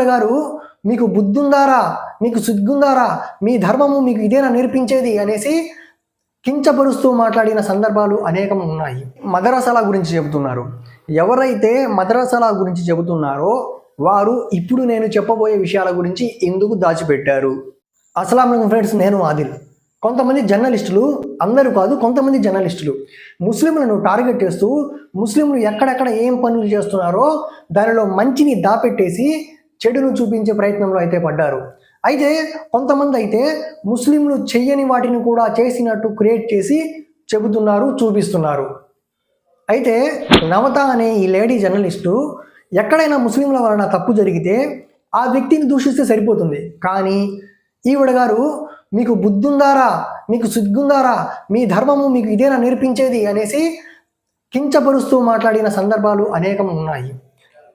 ఈవిడ గారు మీకు బుద్ధుందారా? మీకు సిగ్గుందారా? మీ ధర్మము మీకు ఇదేనా నేర్పించేది? అనేసి కించపరుస్తూ మాట్లాడిన సందర్భాలు అనేకం ఉన్నాయి. మదరసాల గురించి చెబుతున్నారు. ఎవరైతే మదరసాల గురించి చెబుతున్నారో వారు ఇప్పుడు నేను చెప్పబోయే విషయాల గురించి ఎందుకు దాచిపెట్టారు? అస్సలం ఫ్రెండ్స్ నేను ఆదిల్. కొంతమంది జర్నలిస్టులు అందరూ కాదు కొంతమంది జర్నలిస్టులు. ముస్లింలను టార్గెట్ చేస్తూ ముస్లింలు ఎక్కడెక్కడ ఏం పనులు చేస్తున్నారో దానిలో మంచిని దాపెట్టేసి చెడును చూపించే ప్రయత్నంలో అయితే పడ్డారు. అయితే కొంతమంది అయితే ముస్లింలు చెయ్యని వాటిని కూడా చేసినట్టు క్రియేట్ చేసి చెబుతున్నారు చూపిస్తున్నారు. అయితే నవత అనే ఈ లేడీ జర్నలిస్టు ఎక్కడైనా ముస్లింల వలన తప్పు జరిగితే ఆ వ్యక్తిని దూషిస్తే సరిపోతుంది. కానీ ఈవిడ గారు మీకు బుద్ధుందారా? మీకు సిగ్గుందారా? మీ ధర్మము మీకు ఇదేనా నేర్పించేది? అనేసి కించపరుస్తూ మాట్లాడిన సందర్భాలు అనేకం ఉన్నాయి.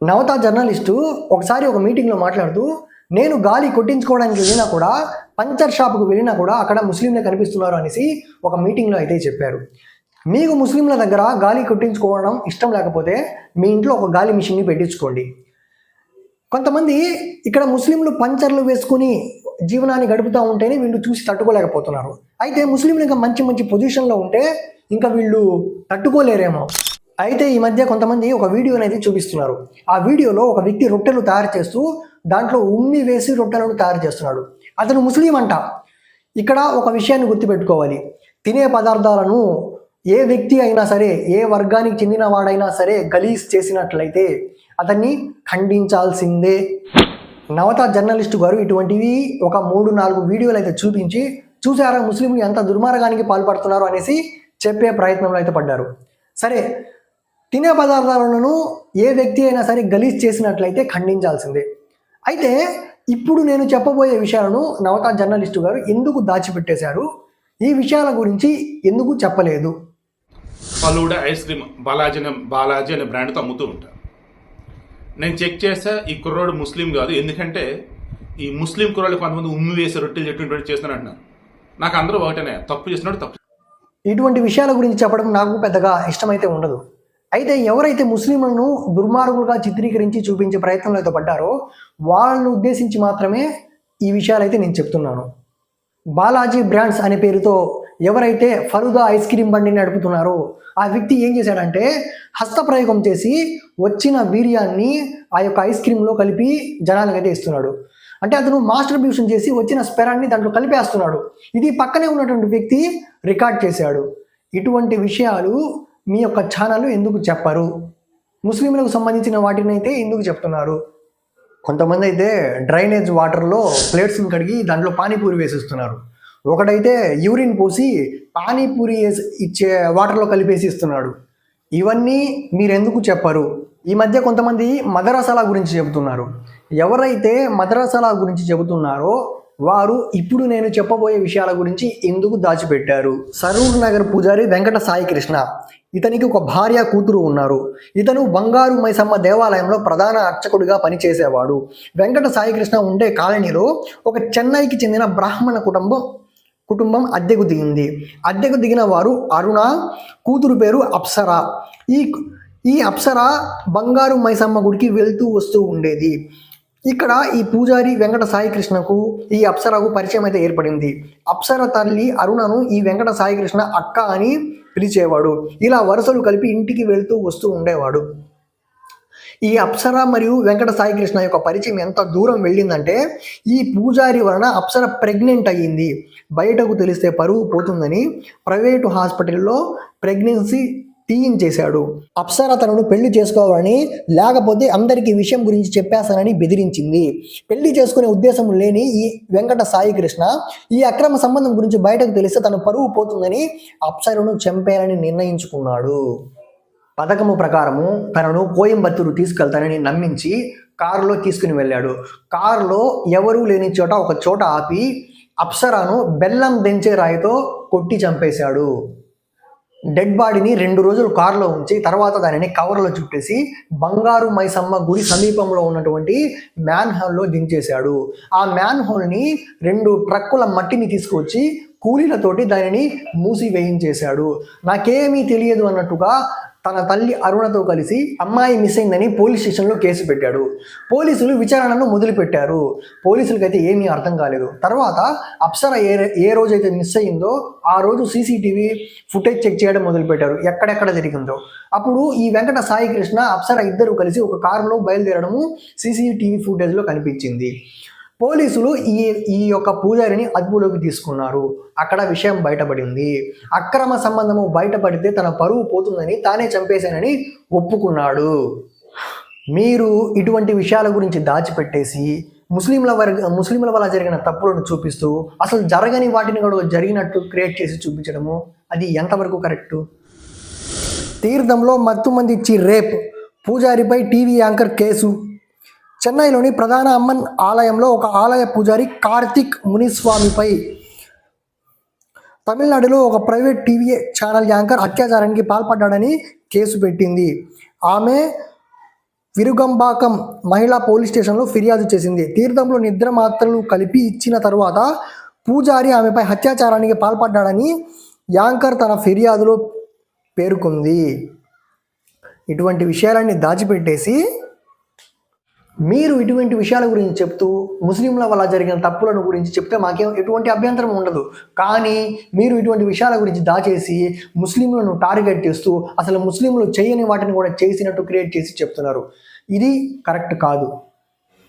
నవత జర్నలిస్టు ఒకసారి ఒక మీటింగ్లో మాట్లాడుతూ నేను గాలి కొట్టించుకోవడానికి వెళ్ళినా కూడా పంచర్ షాప్కు వెళ్ళినా కూడా అక్కడ ముస్లింలే కనిపిస్తున్నారు అనేసి ఒక మీటింగ్లో అయితే చెప్పారు. మీకు ముస్లింల దగ్గర గాలి కొట్టించుకోవడం ఇష్టం లేకపోతే మీ ఇంట్లో ఒక గాలి మిషన్ని పెట్టించుకోండి. కొంతమంది ఇక్కడ ముస్లింలు పంచర్లు వేసుకుని జీవనాన్ని గడుపుతూ ఉంటేనే వీళ్ళు చూసి తట్టుకోలేకపోతున్నారు. అయితే ముస్లింలు ఇంకా మంచి మంచి పొజిషన్లో ఉంటే ఇంకా వీళ్ళు తట్టుకోలేరేమో. అయితే ఈ మధ్య కొంతమంది ఒక వీడియో అనేది చూపిస్తున్నారు. ఆ వీడియోలో ఒక వ్యక్తి రొట్టెలు తయారు చేస్తూ దాంట్లో ఉమ్మి వేసి రొట్టెలను తయారు చేస్తున్నాడు. అతను ముస్లిం అంట. ఇక్కడ ఒక విషయాన్ని గుర్తుపెట్టుకోవాలి. తినే పదార్థాలను ఏ వ్యక్తి అయినా సరే ఏ వర్గానికి చెందిన వాడైనా సరే గలీజ్ చేసినట్లయితే అతన్ని ఖండించాల్సిందే. నవత జర్నలిస్టు గారు ఇటువంటివి ఒక మూడు నాలుగు వీడియోలు అయితే చూపించి చూసారా ముస్లింలు ఎంత దుర్మార్గానికి పాల్పడుతున్నారు అనేసి చెప్పే ప్రయత్నంలో అయితే పడ్డారు. సరే తినే పదార్థాలను ఏ వ్యక్తి అయినా సరే గలీజ్ చేసినట్లయితే ఖండించాల్సిందే. అయితే ఇప్పుడు నేను చెప్పబోయే విషయాలను నవత జర్నలిస్టు గారు ఎందుకు దాచిపెట్టేశారు? ఈ విషయాల గురించి ఎందుకు చెప్పలేదు? ఫలూడా ఐస్ క్రీమ్ బాలాజీ అనే బాలాజీ అనే బ్రాండ్తో అమ్ముతూ ఉంటారు నేను చెక్ చేస్తే ఈ కుర్రోడు ముస్లిం కాదు. ఎందుకంటే ఈ ముస్లిం కుర్రోళ్ళు కొంతమంది ఉమ్మి వేసి రొట్టెలు చెట్టు చేస్తున్నారు అంటున్నారు. నాకు అందరూ ఒకటేనే తప్పు చేసినట్టు తప్పు ఇటువంటి విషయాల గురించి చెప్పడం నాకు పెద్దగా ఇష్టమైతే ఉండదు. అయితే ఎవరైతే ముస్లింలను దుర్మార్గులుగా చిత్రీకరించి చూపించే ప్రయత్నంలో అయితే పడ్డారో వాళ్ళను ఉద్దేశించి మాత్రమే ఈ విషయాలైతే నేను చెప్తున్నాను. బాలాజీ బ్రాండ్స్ అనే పేరుతో ఎవరైతే ఫరుదా ఐస్ క్రీమ్ బండిని నడుపుతున్నారో ఆ వ్యక్తి ఏం చేశాడంటే హస్తప్రయోగం చేసి వచ్చిన వీర్యాన్ని ఆ యొక్క ఐస్ క్రీమ్లో కలిపి జనాలకైతే ఇస్తున్నాడు. అంటే అతను మాస్టర్ బ్యూషన్ చేసి వచ్చిన స్పెరాన్ని దాంట్లో కలిపేస్తున్నాడు. ఇది పక్కనే ఉన్నటువంటి వ్యక్తి రికార్డ్ చేశాడు. ఇటువంటి విషయాలు మీ యొక్క ఛానల్ ఎందుకు చెప్పరు? ముస్లింలకు సంబంధించిన వాటిని అయితే ఎందుకు చెప్తున్నారు? కొంతమంది అయితే డ్రైనేజ్ వాటర్లో ప్లేట్స్ని కడిగి దాంట్లో పానీపూరి వేసిస్తున్నారు. ఒకడైతే యూరిన్ పోసి పానీపూరి వేసి ఇచ్చే వాటర్లో కలిపేసి ఇస్తున్నాడు. ఇవన్నీ మీరెందుకు చెప్పరు? ఈ మధ్య కొంతమంది మదరసాల గురించి చెబుతున్నారు. ఎవరైతే మదరసాల గురించి చెబుతున్నారో వారు ఇప్పుడు నేను చెప్పబోయే విషయాల గురించి ఎందుకు దాచిపెట్టారు? సరూర్ నగర్ పూజారి వెంకట సాయి కృష్ణ. ఇతనికి ఒక భార్య కూతురు ఉన్నారు. ఇతను బంగారు మైసమ్మ దేవాలయంలో ప్రధాన అర్చకుడిగా పనిచేసేవాడు. వెంకట సాయి కృష్ణ ఉండే కాలనీలో ఒక చెన్నైకి చెందిన బ్రాహ్మణ కుటుంబం కుటుంబం అద్దెకు దిగింది. అద్దెకు దిగిన వారు అరుణ కూతురు పేరు అప్సర. ఈ ఈ అప్సర బంగారు మైసమ్మ గుడికి వెళ్తూ వస్తూ ఉండేది. ఇక్కడ ఈ పూజారి వెంకట సాయి కృష్ణకు ఈ అప్సరకు పరిచయం అయితే ఏర్పడింది. అప్సర తల్లి అరుణను ఈ వెంకట సాయి కృష్ణ అక్క అని పిలిచేవాడు. ఇలా వరుసలు కలిపి ఇంటికి వెళ్తూ వస్తూ ఉండేవాడు. ఈ అప్సర మరియు వెంకట సాయి కృష్ణ యొక్క పరిచయం ఎంత దూరం వెళ్ళిందంటే ఈ పూజారి వలన అప్సర ప్రెగ్నెంట్ అయ్యింది. బయటకు తెలిస్తే పరువు పోతుందని ప్రైవేటు హాస్పిటల్లో ప్రెగ్నెన్సీ తీయించేశాడు అప్సర తనను పెళ్ళి చేసుకోవాలని లేకపోతే అందరికీ ఈ విషయం గురించి చెప్పేస్తానని బెదిరించింది. పెళ్ళి చేసుకునే ఉద్దేశం లేని ఈ వెంకట సాయి కృష్ణ ఈ అక్రమ సంబంధం గురించి బయటకు తెలిస్తే తన పరువు పోతుందని అప్సరను చంపేయాలని నిర్ణయించుకున్నాడు. పథకము ప్రకారము తనను కోయంబత్తూరు తీసుకెళ్తానని నమ్మించి కారులో తీసుకుని వెళ్ళాడు. కారులో ఎవరూ లేని చోట ఒక చోట ఆపి అప్సరాను బెల్లం దించే రాయితో కొట్టి చంపేశాడు. డెడ్ బాడీని రెండు రోజులు కారులో ఉంచి తర్వాత దానిని కవర్లో చుట్టేసి బంగారు మైసమ్మ గుడి సమీపంలో ఉన్నటువంటి మ్యాన్ హోల్లో దించేశాడు. ఆ మ్యాన్ హోల్ని రెండు ట్రక్కుల మట్టిని తీసుకొచ్చి కూలీలతోటి దానిని మూసి వేయించేశాడు నాకేమీ తెలియదు అన్నట్టుగా తన తల్లి అరుణతో కలిసి అమ్మాయి మిస్ అయిందని పోలీస్ స్టేషన్లో కేసు పెట్టాడు. పోలీసులు విచారణను మొదలుపెట్టారు. పోలీసులకైతే ఏమీ అర్థం కాలేదు. తర్వాత అప్సర ఏ ఏ రోజైతే మిస్ అయిందో ఆ రోజు సీసీటీవీ ఫుటేజ్ చెక్ చేయడం మొదలుపెట్టారు. ఎక్కడెక్కడ జరిగిందో. అప్పుడు ఈ వెంకట సాయి కృష్ణ అప్సర ఇద్దరు కలిసి ఒక కారులో బయలుదేరడము సీసీటీవీ ఫుటేజ్లో కనిపించింది. పోలీసులు ఈ ఈ యొక్క పూజారిని అదుపులోకి తీసుకున్నారు. అక్కడ విషయం బయటపడింది. అక్రమ సంబంధము బయటపడితే తన పరువు పోతుందని తానే చంపేశానని ఒప్పుకున్నాడు. మీరు ఇటువంటి విషయాల గురించి దాచిపెట్టేసి ముస్లింల వర్గ ముస్లింల వల్ల జరిగిన తప్పులను చూపిస్తూ అసలు జరగని వాటిని కూడా జరిగినట్టు క్రియేట్ చేసి చూపించడము అది ఎంతవరకు కరెక్టు? తీర్థంలో మత్తుమంది ఇచ్చి రేప్ పూజారిపై టీవీ యాంకర్ కేసు. చెన్నైలోని ప్రధాన అమ్మన్ ఆలయంలో ఒక ఆలయ పూజారి కార్తిక్ మునిస్వామిపై తమిళనాడులో ఒక ప్రైవేట్ టీవీ ఛానల్ యాంకర్ అత్యాచారానికి పాల్పడ్డాడని కేసు పెట్టింది. ఆమె విరుగంబాకం మహిళా పోలీస్ స్టేషన్లో ఫిర్యాదు చేసింది. తీర్థంలో నిద్ర మాత్రలు కలిపి ఇచ్చిన తరువాత పూజారి ఆమెపై అత్యాచారానికి పాల్పడ్డాడని యాంకర్ తన ఫిర్యాదులో పేర్కొంది. ఇటువంటి విషయాలన్నీ దాచిపెట్టేసి మీరు ఇటువంటి విషయాల గురించి చెప్తూ ముస్లింల వల్ల జరిగిన తప్పులను గురించి చెప్తే మాకేం ఎటువంటి అభ్యంతరం ఉండదు. కానీ మీరు ఇటువంటి విషయాల గురించి దాచేసి ముస్లింలను టార్గెట్ చేస్తూ అసలు ముస్లింలు చేయని వాటిని కూడా చేసినట్టు క్రియేట్ చేసి చెప్తున్నారు. ఇది కరెక్ట్ కాదు.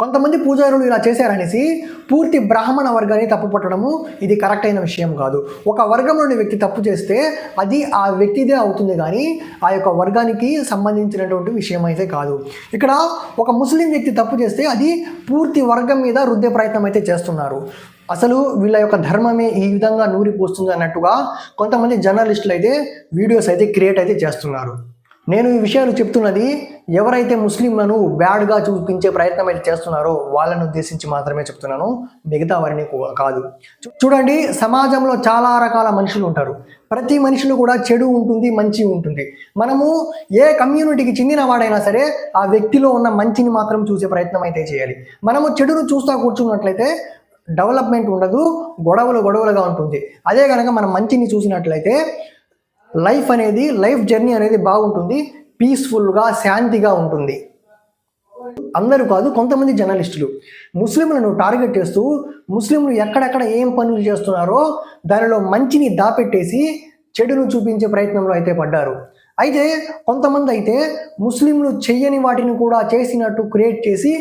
కొంతమంది పూజారులు ఇలా చేశారనేసి పూర్తి బ్రాహ్మణ వర్గాన్ని తప్పు పట్టడము ఇది కరెక్ట్ అయిన విషయం కాదు. ఒక వర్గంలోని వ్యక్తి తప్పు చేస్తే అది ఆ వ్యక్తిదే అవుతుంది కానీ ఆ యొక్క వర్గానికి సంబంధించినటువంటి విషయం అయితే కాదు. ఇక్కడ ఒక ముస్లిం వ్యక్తి తప్పు చేస్తే అది పూర్తి వర్గం మీద రుద్దే ప్రయత్నం అయితే చేస్తున్నారు. అసలు వీళ్ళ యొక్క ధర్మమే ఈ విధంగా నూరిపోస్తుంది అన్నట్టుగా కొంతమంది జర్నలిస్టులు అయితే వీడియోస్ అయితే క్రియేట్ అయితే చేస్తున్నారు. నేను ఈ విషయాలు చెప్తున్నది ఎవరైతే ముస్లింలను బ్యాడ్గా చూపించే ప్రయత్నం అయితే చేస్తున్నారో వాళ్ళని ఉద్దేశించి మాత్రమే చెప్తున్నాను. మిగతా వారిని కాదు. చూడండి సమాజంలో చాలా రకాల మనుషులు ఉంటారు. ప్రతి మనిషిలో కూడా చెడు ఉంటుంది మంచి ఉంటుంది. మనము ఏ కమ్యూనిటీకి చెందిన వాడైనా సరే ఆ వ్యక్తిలో ఉన్న మంచిని మాత్రం చూసే ప్రయత్నం అయితే చేయాలి. మనము చెడును చూస్తూ కూర్చున్నట్లయితే డెవలప్మెంట్ ఉండదు గొడవలు గొడవలుగా ఉంటుంది. అదే కనుక మనం మంచిని చూసినట్లయితే లైఫ్ అనేది లైఫ్ జర్నీ అనేది బాగుంటుంది పీస్ఫుల్గా శాంతిగా ఉంటుంది. అందరూ కాదు కొంతమంది జర్నలిస్టులు. ముస్లింలను టార్గెట్ చేస్తూ ముస్లింలు ఎక్కడెక్కడ ఏం పనులు చేస్తున్నారో దానిలో మంచిని దాపెట్టేసి చెడును చూపించే ప్రయత్నంలో అయితే పడ్డారు. అయితే కొంతమంది అయితే ముస్లింలు చెయ్యని వాటిని కూడా చేసినట్టు క్రియేట్ చేసి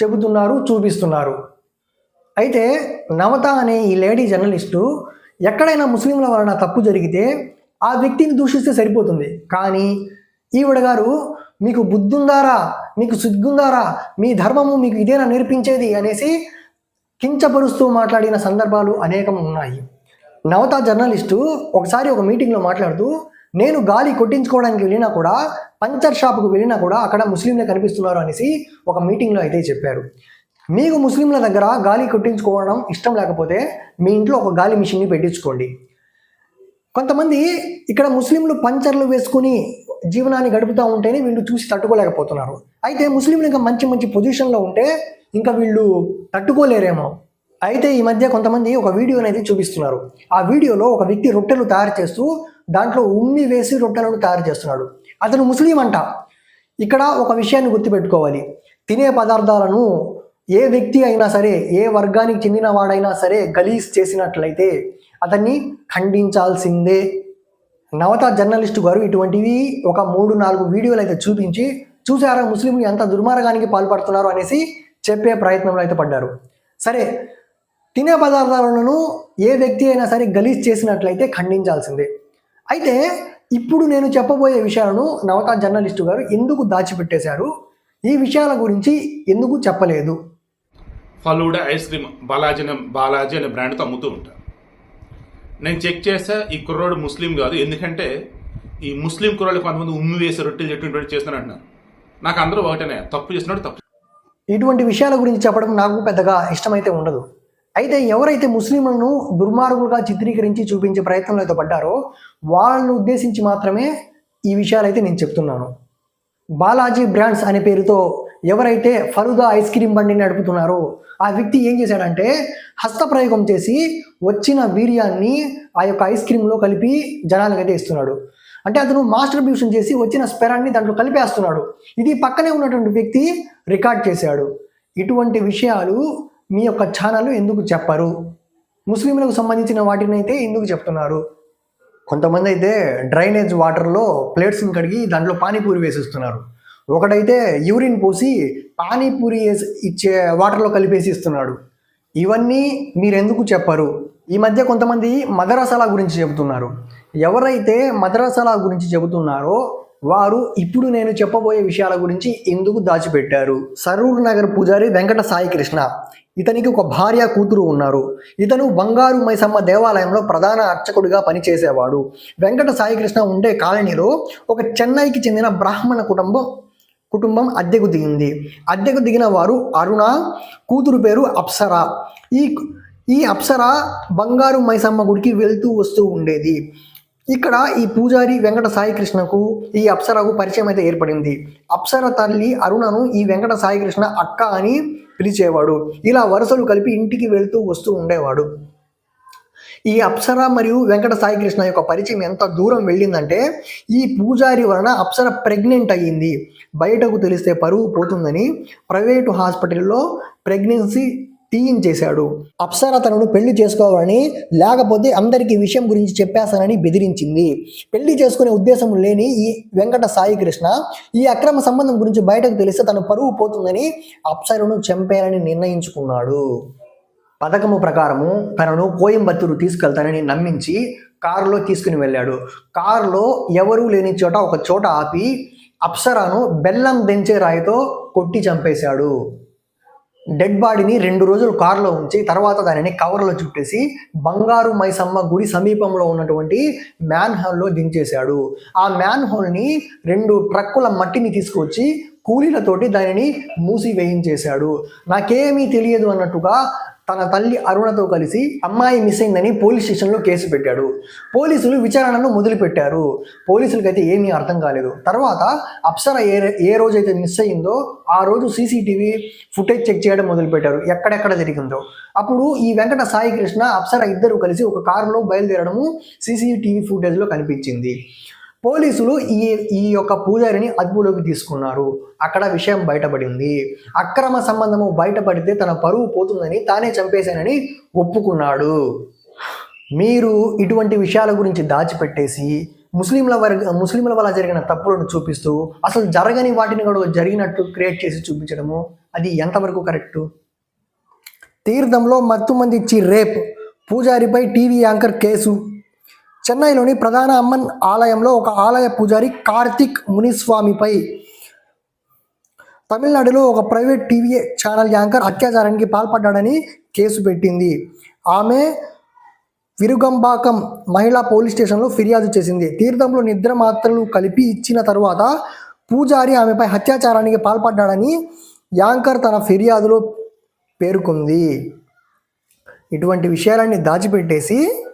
చెబుతున్నారు చూపిస్తున్నారు. అయితే నవత అనే ఈ లేడీ జర్నలిస్టు ఎక్కడైనా ముస్లింల వలన తప్పు జరిగితే ఆ వ్యక్తిని దూషిస్తే సరిపోతుంది. కానీ ఈవిడ గారు మీకు బుద్ధుందారా? మీకు సిగ్గుందారా? మీ ధర్మము మీకు ఇదేనా నేర్పించేది? అనేసి కించపరుస్తూ మాట్లాడిన సందర్భాలు అనేకం ఉన్నాయి. నవత జర్నలిస్టు ఒకసారి ఒక మీటింగ్లో మాట్లాడుతూ నేను గాలి కొట్టించుకోవడానికి వెళ్ళినా కూడా పంచర్ షాప్కు వెళ్ళినా కూడా అక్కడ ముస్లింలే కనిపిస్తున్నారు అనేసి ఒక మీటింగ్లో అయితే చెప్పారు. మీకు ముస్లింల దగ్గర గాలి కొట్టించుకోవడం ఇష్టం లేకపోతే మీ ఇంట్లో ఒక గాలి మిషన్ని పెట్టించుకోండి. కొంతమంది ఇక్కడ ముస్లింలు పంచర్లు వేసుకుని జీవనాన్ని గడుపుతూ ఉంటేనే వీళ్ళు చూసి తట్టుకోలేకపోతున్నారు. అయితే ముస్లింలు ఇంకా మంచి మంచి పొజిషన్లో ఉంటే ఇంకా వీళ్ళు తట్టుకోలేరేమో. అయితే ఈ మధ్య కొంతమంది ఒక వీడియో అనేది చూపిస్తున్నారు. ఆ వీడియోలో ఒక వ్యక్తి రొట్టెలు తయారు చేస్తూ దాంట్లో ఉమ్మి వేసి రొట్టెలను తయారు చేస్తున్నాడు. అతను ముస్లిం అంట. ఇక్కడ ఒక విషయాన్ని గుర్తుపెట్టుకోవాలి. తినే పదార్థాలను ఏ వ్యక్తి అయినా సరే ఏ వర్గానికి చెందిన వాడైనా సరే గలీజ్ చేసినట్లయితే అతన్ని ఖండించాల్సిందే. నవత జర్నలిస్టు గారు ఇటువంటివి ఒక మూడు నాలుగు వీడియోలు అయితే చూపించి చూసారా ముస్లింలు ఎంత దుర్మార్గానికి పాల్పడుతున్నారు అనేసి చెప్పే ప్రయత్నంలో అయితే పడ్డారు. సరే తినే పదార్థాలను ఏ వ్యక్తి అయినా సరే గలీజ్ చేసినట్లయితే ఖండించాల్సిందే. అయితే ఇప్పుడు నేను చెప్పబోయే విషయాలను నవత జర్నలిస్టు గారు ఎందుకు దాచిపెట్టేశారు? ఈ విషయాల గురించి ఎందుకు చెప్పలేదు? ఫలూడా ఐస్ క్రీమ్ బాలాజీ బాలాజీ అనే బ్రాండ్తో అమ్ముతూ ఉంటారు. నేను చెక్ చేసా ఈ కుర్రోడు ముస్లిం కాదు. ఎందుకంటే ఈ ముస్లిం కుర్రోళ్ళు కొంతమంది ఉమ్మి వేసి రొట్టెలు చెట్టు చేస్తున్నారు అంటున్నారు నాకు అందరూ ఒకటేనే. తప్పు చేస్తున్నాడు తప్పు ఇటువంటి విషయాల గురించి చెప్పడం నాకు పెద్దగా ఇష్టమైతే ఉండదు. అయితే ఎవరైతే ముస్లింలను దుర్మార్గులుగా చిత్రీకరించి చూపించే ప్రయత్నంలో అయితే పడ్డారో వాళ్ళను ఉద్దేశించి మాత్రమే ఈ విషయాలైతే నేను చెప్తున్నాను. బాలాజీ బ్రాండ్స్ అనే పేరుతో ఎవరైతే ఫరుదా ఐస్ క్రీమ్ బండిని నడుపుతున్నారో ఆ వ్యక్తి ఏం చేశాడంటే హస్తప్రయోగం చేసి వచ్చిన వీర్యాన్ని ఆ యొక్క ఐస్ క్రీమ్లో కలిపి జనాలకైతే ఇస్తున్నాడు అంటే అతను మాస్టర్ బ్యూషన్ చేసి వచ్చిన స్పెరాన్ని దాంట్లో కలిపేస్తున్నాడు. ఇది పక్కనే ఉన్నటువంటి వ్యక్తి రికార్డ్ చేశాడు. ఇటువంటి విషయాలు మీ యొక్క ఛానల్ ఎందుకు చెప్పరు? ముస్లింలకు సంబంధించిన వాటిని అయితే ఎందుకు చెప్తున్నారు? కొంతమంది అయితే డ్రైనేజ్ వాటర్లో ప్లేట్స్ని కడిగి దాంట్లో పానీపూరి వేసిస్తున్నారు. ఒకడైతే యూరిన్ పోసి పానీపూరి ఇచ్చే వాటర్లో కలిపేసి ఇస్తున్నాడు. ఇవన్నీ మీరు ఎందుకు చెప్పరు? ఈ మధ్య కొంతమంది మదరసాల గురించి చెబుతున్నారు. ఎవరైతే మదరసాల గురించి చెబుతున్నారో వారు ఇప్పుడు నేను చెప్పబోయే విషయాల గురించి ఎందుకు దాచిపెట్టారు? సరూర్ నగర్ పూజారి వెంకట సాయి కృష్ణ. ఇతనికి ఒక భార్య కూతురు ఉన్నారు. ఇతను బంగారు మైసమ్మ దేవాలయంలో ప్రధాన అర్చకుడిగా పనిచేసేవాడు. వెంకట సాయి కృష్ణ ఉండే కాలనీలో ఒక చెన్నైకి చెందిన బ్రాహ్మణ కుటుంబం కుటుంబం అద్దెకు దిగింది. అద్దెకు దిగిన వారు అరుణ కూతురు పేరు అప్సర. ఈ ఈ అప్సర బంగారు మైసమ్మ గుడికి వెళ్తూ వస్తూ ఉండేది. ఇక్కడ ఈ పూజారి వెంకట సాయి కృష్ణకు ఈ అప్సరకు పరిచయం అయితే ఏర్పడింది. అప్సర తల్లి అరుణను ఈ వెంకట సాయి కృష్ణ అక్క అని పిలిచేవాడు. ఇలా వరుసలు కలిపి ఇంటికి వెళ్తూ వస్తూ ఉండేవాడు. ఈ అప్సర మరియు వెంకట సాయి కృష్ణ యొక్క పరిచయం ఎంత దూరం వెళ్ళిందంటే ఈ పూజారి వలన అప్సర ప్రెగ్నెంట్ అయ్యింది. బయటకు తెలిస్తే పరువు పోతుందని ప్రైవేటు హాస్పిటల్లో ప్రెగ్నెన్సీ తీయించేశాడు అప్సర తనను పెళ్ళి చేసుకోవాలని లేకపోతే అందరికీ విషయం గురించి చెప్పేస్తానని బెదిరించింది. పెళ్ళి చేసుకునే ఉద్దేశం లేని ఈ వెంకట సాయి కృష్ణ ఈ అక్రమ సంబంధం గురించి బయటకు తెలిస్తే తన పరువు పోతుందని అప్సరను చంపేయాలని నిర్ణయించుకున్నాడు. పథకము ప్రకారము తనను కోయంబత్తూరు తీసుకెళ్తానని నమ్మించి కారులో తీసుకుని వెళ్ళాడు. కారులో ఎవరూ లేని చోట ఒక చోట ఆపి అప్సరాను బెల్లం దించే రాయితో కొట్టి చంపేశాడు. డెడ్ బాడీని రెండు రోజులు కారులో ఉంచి తర్వాత దానిని కవర్లో చుట్టేసి బంగారు మైసమ్మ గుడి సమీపంలో ఉన్నటువంటి మ్యాన్ హోల్లో దించేశాడు. ఆ మ్యాన్ హోల్ని రెండు ట్రక్కుల మట్టిని తీసుకొచ్చి కూలీలతోటి దానిని మూసి వేయించేశాడు నాకేమీ తెలియదు అన్నట్టుగా తన తల్లి అరుణతో కలిసి అమ్మాయి మిస్ అయిందని పోలీస్ స్టేషన్లో కేసు పెట్టాడు. పోలీసులు విచారణను మొదలుపెట్టారు. పోలీసులకైతే ఏమీ అర్థం కాలేదు. తర్వాత అప్సర ఏ ఏ రోజైతే మిస్ అయిందో ఆ రోజు సీసీటీవీ ఫుటేజ్ చెక్ చేయడం మొదలుపెట్టారు. ఎక్కడెక్కడ జరిగిందో. అప్పుడు ఈ వెంకట సాయి కృష్ణ అప్సర ఇద్దరు కలిసి ఒక కారులో బయలుదేరడము సీసీటీవీ ఫుటేజ్లో కనిపించింది. పోలీసులు ఈ ఈ యొక్క పూజారిని అదుపులోకి తీసుకున్నారు. అక్కడ విషయం బయటపడింది. అక్రమ సంబంధము బయటపడితే తన పరువు పోతుందని తానే చంపేశానని ఒప్పుకున్నాడు. మీరు ఇటువంటి విషయాల గురించి దాచిపెట్టేసి ముస్లింల వర్గ ముస్లింల వల్ల జరిగిన తప్పులను చూపిస్తూ అసలు జరగని వాటిని కూడా జరిగినట్టు క్రియేట్ చేసి చూపించడము అది ఎంతవరకు కరెక్టు? తీర్థంలో మత్తుమంది ఇచ్చి రేప్ పూజారిపై టీవీ యాంకర్ కేసు. చెన్నైలోని ప్రధాన అమ్మన్ ఆలయంలో ఒక ఆలయ పూజారి కార్తిక్ మునిస్వామిపై తమిళనాడులో ఒక ప్రైవేట్ టీవీ ఛానల్ యాంకర్ అత్యాచారానికి పాల్పడ్డాడని కేసు పెట్టింది. ఆమె విరుగంబాకం మహిళా పోలీస్ స్టేషన్లో ఫిర్యాదు చేసింది. తీర్థంలో నిద్ర మాత్రలు కలిపి ఇచ్చిన తరువాత పూజారి ఆమెపై అత్యాచారానికి పాల్పడ్డాడని యాంకర్ తన ఫిర్యాదులో పేర్కొంది. ఇటువంటి విషయాలన్నీ దాచిపెట్టేసి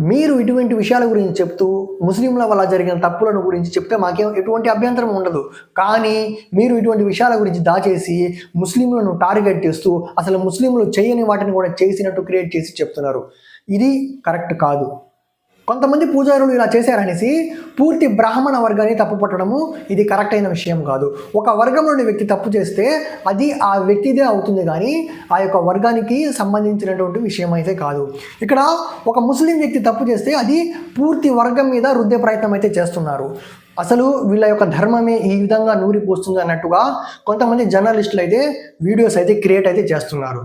మీరు ఇటువంటి విషయాల గురించి చెప్తూ ముస్లింల వల్ల జరిగిన తప్పులను గురించి చెప్తే మాకేం ఎటువంటి అభ్యంతరం ఉండదు. కానీ మీరు ఇటువంటి విషయాల గురించి దాచేసి ముస్లింలను టార్గెట్ చేస్తూ అసలు ముస్లింలు చేయని వాటిని కూడా చేసినట్టు క్రియేట్ చేసి చెప్తున్నారు. ఇది కరెక్ట్ కాదు. కొంతమంది పూజారులు ఇలా చేశారనేసి పూర్తి బ్రాహ్మణ వర్గాన్ని తప్పు పట్టడము ఇది కరెక్ట్ అయిన విషయం కాదు. ఒక వర్గంలోని వ్యక్తి తప్పు చేస్తే అది ఆ వ్యక్తిదే అవుతుంది కానీ ఆ యొక్క వర్గానికి సంబంధించినటువంటి విషయం అయితే కాదు. ఇక్కడ ఒక ముస్లిం వ్యక్తి తప్పు చేస్తే అది పూర్తి వర్గం మీద రుద్దే ప్రయత్నం అయితే చేస్తున్నారు. అసలు వీళ్ళ యొక్క ధర్మమే ఈ విధంగా నూరిపోస్తుంది అన్నట్టుగా కొంతమంది జర్నలిస్టులు అయితే వీడియోస్ అయితే క్రియేట్ అయితే చేస్తున్నారు.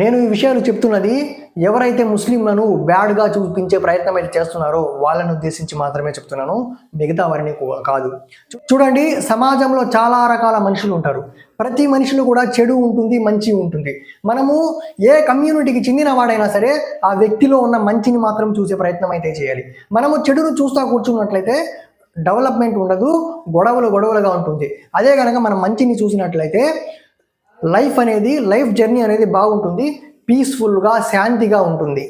నేను ఈ విషయాలు చెప్తున్నది ఎవరైతే ముస్లింలను బ్యాడ్గా చూపించే ప్రయత్నం అయితే చేస్తున్నారో వాళ్ళని ఉద్దేశించి మాత్రమే చెప్తున్నాను. మిగతా వారిని కాదు. చూడండి సమాజంలో చాలా రకాల మనుషులు ఉంటారు. ప్రతి మనిషిలో కూడా చెడు ఉంటుంది మంచి ఉంటుంది. మనము ఏ కమ్యూనిటీకి చెందిన వాడైనా సరే ఆ వ్యక్తిలో ఉన్న మంచిని మాత్రం చూసే ప్రయత్నం అయితే చేయాలి. మనము చెడును చూస్తా కూర్చున్నట్లయితే డెవలప్మెంట్ ఉండదు గొడవలు గొడవలుగా ఉంటుంది. అదే కనుక మనం మంచిని చూసినట్లయితే లైఫ్ అనేది లైఫ్ జర్నీ అనేది బాగుంటుంది పీస్ఫుల్గా శాంతిగా ఉంటుంది.